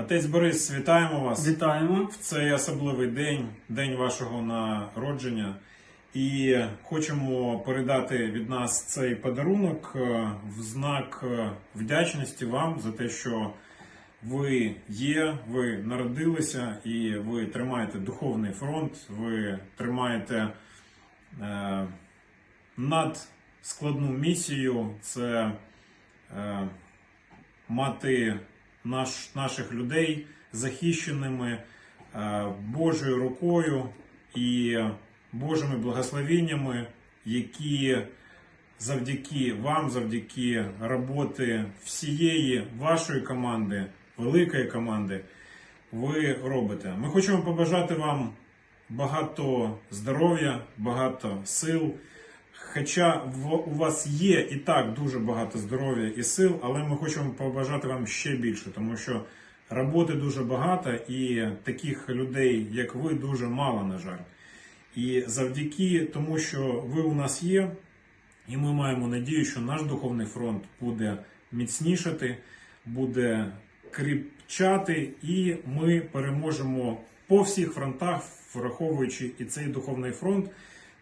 Отець Борис, вітаємо вас Вітаємо. в цей особливий день, день вашого народження. І хочемо передати від нас цей подарунок е, в знак е, вдячності вам за те, що ви є, ви народилися і ви тримаєте духовний фронт, ви тримаєте е, надскладну місію. Це е, мати наш, наших людей захищеними е, Божою рукою і Божими благословеннями, які завдяки вам, завдяки роботи всієї вашої команди, великої команди, ви робите. Ми хочемо побажати вам багато здоров'я, багато сил. Хоча у вас є і так дуже багато здоров'я і сил, але ми хочемо побажати вам ще більше, тому що роботи дуже багато і таких людей, як ви, дуже мало, на жаль. І завдяки тому, що ви у нас є, і ми маємо надію, що наш духовний фронт буде міцнішати, буде кріпчати, і ми переможемо по всіх фронтах, враховуючи і цей духовний фронт.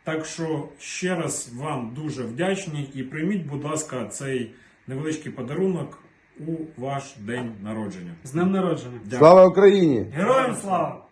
Так що ще раз вам дуже вдячні і прийміть, будь ласка, цей невеличкий подарунок у ваш день народження. З днем народження. Дякую. Слава Україні! Героям слава!